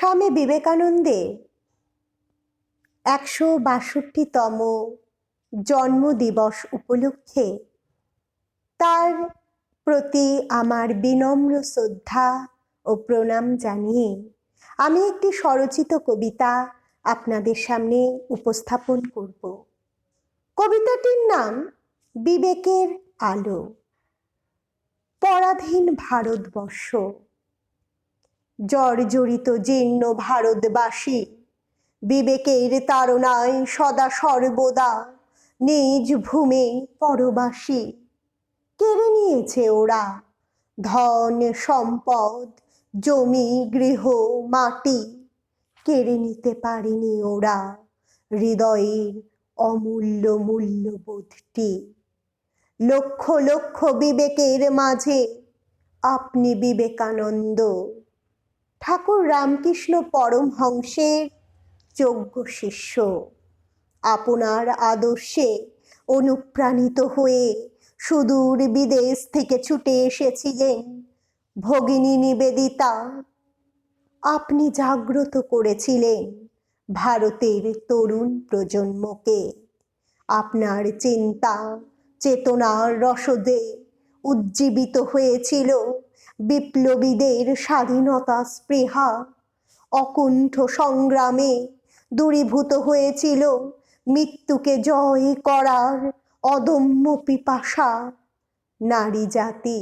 স্বামী বিবেকানন্দের একশো বাষট্টিতম জন্মদিবস উপলক্ষে তার প্রতি আমার বিনম্র শ্রদ্ধা ও প্রণাম জানিয়ে আমি একটি স্বরচিত কবিতা আপনাদের সামনে উপস্থাপন করব। কবিতাটির নাম বিবেকের আলো। পরাধীন ভারতবর্ষ জর্জরিত জীর্ণ ভারতবাসী। বিবেকের তাড়নায় সদা সর্বদা নিজ ভূমে পরবাসী। কেড়ে নিয়েছে ওরা ধন, সম্পদ, জমি, গৃহ, মাটি। কেড়ে নিতে পারেনি ওরা হৃদয়ের অমূল্য মূল্যবোধটি। লক্ষ লক্ষ বিবেকের মাঝে আপনি বিবেকানন্দ ঠাকুর রামকৃষ্ণ পরমহংসের যোগ্য শিষ্য। আপনার আদর্শে অনুপ্রাণিত হয়ে সুদূর বিদেশ থেকে ছুটে এসেছিলেন ভগিনী নিবেদিতা। আপনি জাগ্রত করেছিলেন ভারতের তরুণ প্রজন্মকে। আপনার চিন্তা, চেতনার রসদে উজ্জীবিত হয়েছিল বিপ্লবীদের স্বাধীনতা স্পৃহা। অকুণ্ঠ সংগ্রামে দূরীভূত হয়েছিল মৃত্যুকে জয় করার অদম্য পিপাসা। নারী জাতি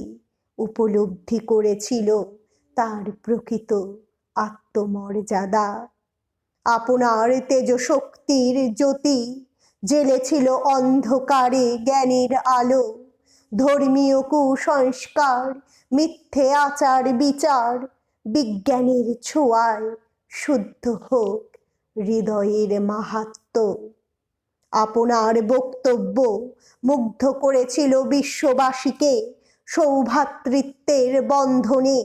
উপলব্ধি করেছিল তার প্রকৃত আত্মমর্যাদা। আপনার তেজশক্তির জ্যোতি জেলেছিল অন্ধকারে জ্ঞানের আলো। ধর্মীয় কুসংস্কার মিথ্যে আচার, বিচার, বিজ্ঞানের ছোঁয়ায় শুদ্ধ হোক হৃদয়ের মাহাত্ম। আপনার বক্তব্য মুগ্ধ করেছিল বিশ্ববাসীকে সৌভাতৃত্বের বন্ধনে।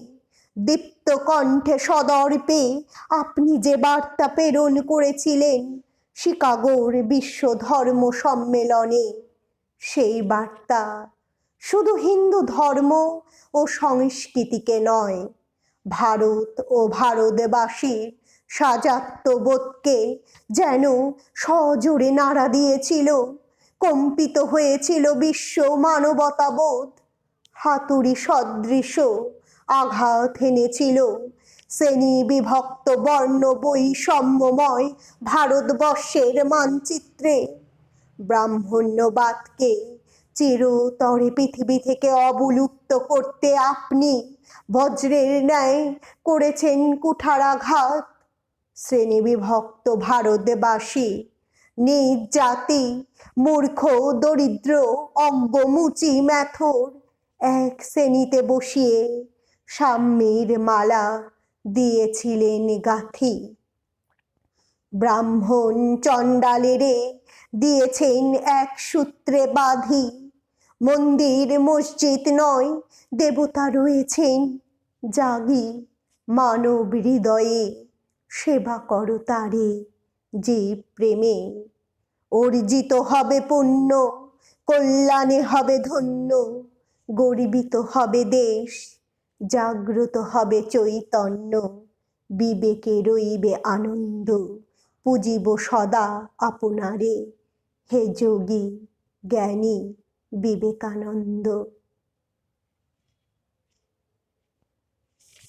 দীপ্ত কণ্ঠে সদর্পে আপনি যে বার্তা প্রেরণ করেছিলেন শিকাগোর বিশ্ব ধর্ম সম্মেলনে, সেই বার্তা শুধু হিন্দু ধর্ম ও সংস্কৃতিকে নয়, ভারত ও ভারতবাসীর সাজাত্যবোধকে যেন সজোরে নাড়া দিয়েছিল, কম্পিত হয়েছিল বিশ্ব মানবতাবোধ হাতুড়ি সদৃশ আঘাত এনেছিল শ্রেণি বিভক্ত বর্ণ বৈষম্যময় ভারতবর্ষের মানচিত্রে। ব্রাহ্মণ্যবাদকে চিরতরে পৃথিবী থেকে অবলুপ্ত করতে আপনি বজ্রের ন্যায় করেছেন কুঠারাঘাত। শ্রেণি বিভক্ত ভারতবাসী, নিজ জাতি, মূর্খ, দরিদ্র অজ্ঞমুচি ম্যাথর, এক শ্রেণীতে বসিয়ে সাম্যের মালা দিয়েছিলেন গাথি। ব্রাহ্মণ চণ্ডালেরে দিয়েছেন এক সূত্রে বাঁধি। মন্দির মসজিদ নয়, দেবতা রয়েছেন। জাগি মানব হৃদয়ে, সেবা করো তারে যে প্রেমে। অর্জিত হবে পুণ্য, কল্যাণে হবে ধন্য, গর্বিত হবে দেশ, জাগ্রত হবে চৈতন্য, বিবেকে রইবে আনন্দ, পুজিব সদা আপনারে। হে যোগী জ্ঞানী বিবেকানন্দ।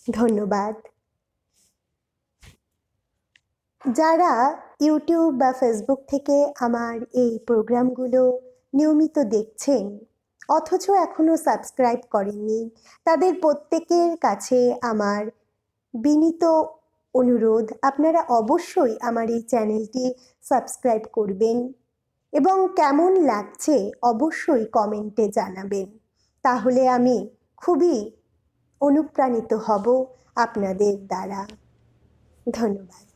ধন্যবাদ। যারা ইউটিউব বা ফেসবুক থেকে আমার এই প্রোগ্রামগুলো নিয়মিত দেখছেন, অথচ এখনও সাবস্ক্রাইব করেননি, তাদের প্রত্যেকের কাছে আমার বিনীত অনুরোধ, আপনারা অবশ্যই আমার এই চ্যানেলটি সাবস্ক্রাইব করবেন। এবং কেমন লাগছে অবশ্যই কমেন্টে জানাবেন। তাহলে আমি খুবই অনুপ্রাণিত হব আপনাদের দ্বারা। ধন্যবাদ।